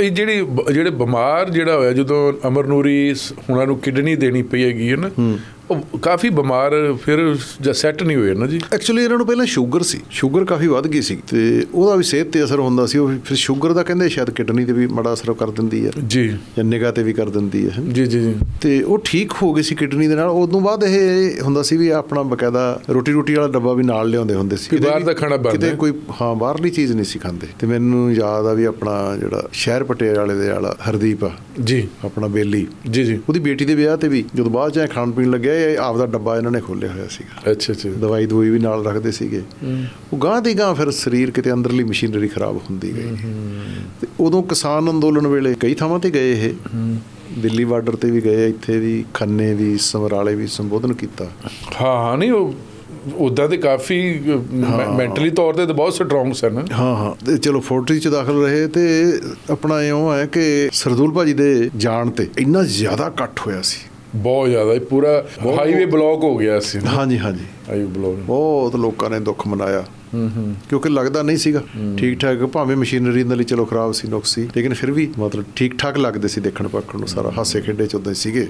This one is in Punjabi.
ਇਹ ਜਿਹੜੀ ਜਿਹੜੇ ਬਿਮਾਰ ਜਿਹੜਾ ਹੋਇਆ, ਜਦੋਂ ਅਮਰ ਨੂਰੀ ਹੁਣਾਂ ਨੂੰ ਕਿਡਨੀ ਦੇਣੀ ਪਈ ਹੈਗੀ ਹੈ ਨਾ ਕਾਫੀ ਬਿਮਾਰ ਫਿਰ ਜਾਂ ਸੈੱਟ ਨਹੀਂ ਹੋਏ ਨਾ ਜੀ। ਐਕਚੁਅਲੀ ਇਹਨਾਂ ਨੂੰ ਪਹਿਲਾਂ ਸ਼ੂਗਰ ਸੀ। ਸ਼ੂਗਰ ਕਾਫੀ ਵੱਧ ਗਈ ਸੀ ਤੇ ਉਹਦਾ ਵੀ ਸਿਹਤ ਤੇ ਅਸਰ ਹੁੰਦਾ ਸੀ। ਉਹ ਫਿਰ ਸ਼ੂਗਰ ਦਾ ਕਹਿੰਦੇ ਸ਼ਾਇਦ ਕਿਡਨੀ ਤੇ ਵੀ ਮਾੜਾ ਅਸਰ ਕਰ ਦਿੰਦੀ ਹੈ ਜੀ। ਜਾਂ ਨਿਗਾਹ ਤੇ ਵੀ ਕਰ ਦਿੰਦੀ ਹੈ ਜੀ ਜੀ ਜੀ। ਤੇ ਉਹ ਠੀਕ ਹੋ ਗਈ ਸੀ ਕਿਡਨੀ ਦੇ ਨਾਲ। ਉਦੋਂ ਬਾਅਦ ਇਹ ਹੁੰਦਾ ਸੀ ਵੀ ਆਪਣਾ ਬਕਾਇਦਾ ਰੋਟੀ ਰੋਟੀ ਵਾਲਾ ਡੱਬਾ ਵੀ ਨਾਲ ਲਿਆਉਂਦੇ ਹੁੰਦੇ ਸੀ। ਬਾਹਰ ਦਾ ਖਾਣਾ ਬੰਦ ਕਿਤੇ। ਕੋਈ ਹਾਂ ਬਾਹਰਲੀ ਚੀਜ਼ ਨਹੀਂ ਸੀ ਖਾਂਦੇ। ਤੇ ਮੈਨੂੰ ਯਾਦ ਆ ਵੀ ਆਪਣਾ ਜਿਹੜਾ ਸ਼ਹਿਰ ਪਟਿਆਲੇ ਦੇ ਵਾਲਾ ਹਰਦੀਪ ਆ। ਜੀ। ਆਪਣਾ ਬੇਲੀ। ਜੀ ਜੀ। ਉਹਦੀ ਬੇਟੀ ਦੇ ਵਿਆਹ ਤੇ ਵੀ ਜਦੋਂ ਬਾਅਦ ਚ ਖਾਣ ਪੀਣ ਲੱਗਿਆ ਇਹ ਆਪਦਾ ਡੱਬਾ ਇਹਨਾਂ ਨੇ ਖੋਲਿਆ ਹੋਇਆ ਸੀਗਾ। ਅੱਛਾ ਅੱਛਾ। ਦਵਾਈ ਦਵਾਈ ਵੀ ਨਾਲ ਰੱਖਦੇ ਸੀਗੇ। ਉਹ ਗਾਂ ਦੀ ਗਾਂ ਫਿਰ ਸਰੀਰ ਕਿਤੇ ਅੰਦਰਲੀ ਮਸ਼ੀਨਰੀ ਖਰਾਬ ਹੁੰਦੀ ਗਈ। ਤੇ ਉਦੋਂ ਕਿਸਾਨ ਅੰਦੋਲਨ ਵੇਲੇ ਕਈ ਥਾਵਾਂ ਤੇ ਗਏ ਇਹ। ਦਿੱਲੀ ਬਾਰਡਰ ਤੇ ਵੀ ਗਏ ਇੱਥੇ ਵੀ ਖੰਨੇ ਵੀ ਸਮਰਾਲੇ ਵੀ ਸੰਬੋਧਨ ਕੀਤਾ। ਹਾਂ ਹਾਂ ਨਹੀਂ ਉਹ ਉਦਾਂ ਤੇ ਕਾਫੀ ਮੈਂਟਲੀ ਤੌਰ ਤੇ ਤਾਂ ਬਹੁਤ ਸਟਰੋਂਗ ਸਨ। ਹਾਂ ਹਾਂ। ਤੇ ਚਲੋ ਫੋਰਟਰੀ ਚ ਦਾਖਲ ਰਹੇ ਤੇ ਆਪਣਾ ਇਉਂ ਹੈ ਕਿ ਸਰਦੂਲ ਭਾਜੀ ਦੇ ਜਾਣ ਤੇ ਇੰਨਾ ਜ਼ਿਆਦਾ ਇਕੱਠ ਹੋਇਆ ਸੀ। ਬਹੁਤ ਜ਼ਿਆਦਾ ਇਹ ਪੂਰਾ ਹਾਈਵੇ ਬਲੌਕ ਹੋ ਗਿਆ ਸੀ ਹਾਂਜੀ ਹਾਂਜੀ। ਹਾਈਵੇ ਬਲੌਕ ਬਹੁਤ ਲੋਕਾਂ ਨੇ ਦੁੱਖ ਮਨਾਇਆ। ਕਿਉਂਕਿ ਲੱਗਦਾ ਨਹੀਂ ਸੀਗਾ। ਠੀਕ ਠਾਕ ਭਾਵੇਂ ਮਸ਼ੀਨਰੀ ਨਾਲ ਹੀ ਚਲੋ ਖਰਾਬ ਸੀ ਨੁਕਸ ਲੇਕਿਨ ਫਿਰ ਵੀ ਮਤਲਬ ਠੀਕ ਠਾਕ ਲੱਗਦੇ ਸੀ ਦੇਖਣ ਪੱਖਣ ਨੂੰ ਸਾਰਾ ਹਾਸੇ ਖੇਡੇ ਚ ਉਦਾਂ ਹੀ ਸੀਗੇ।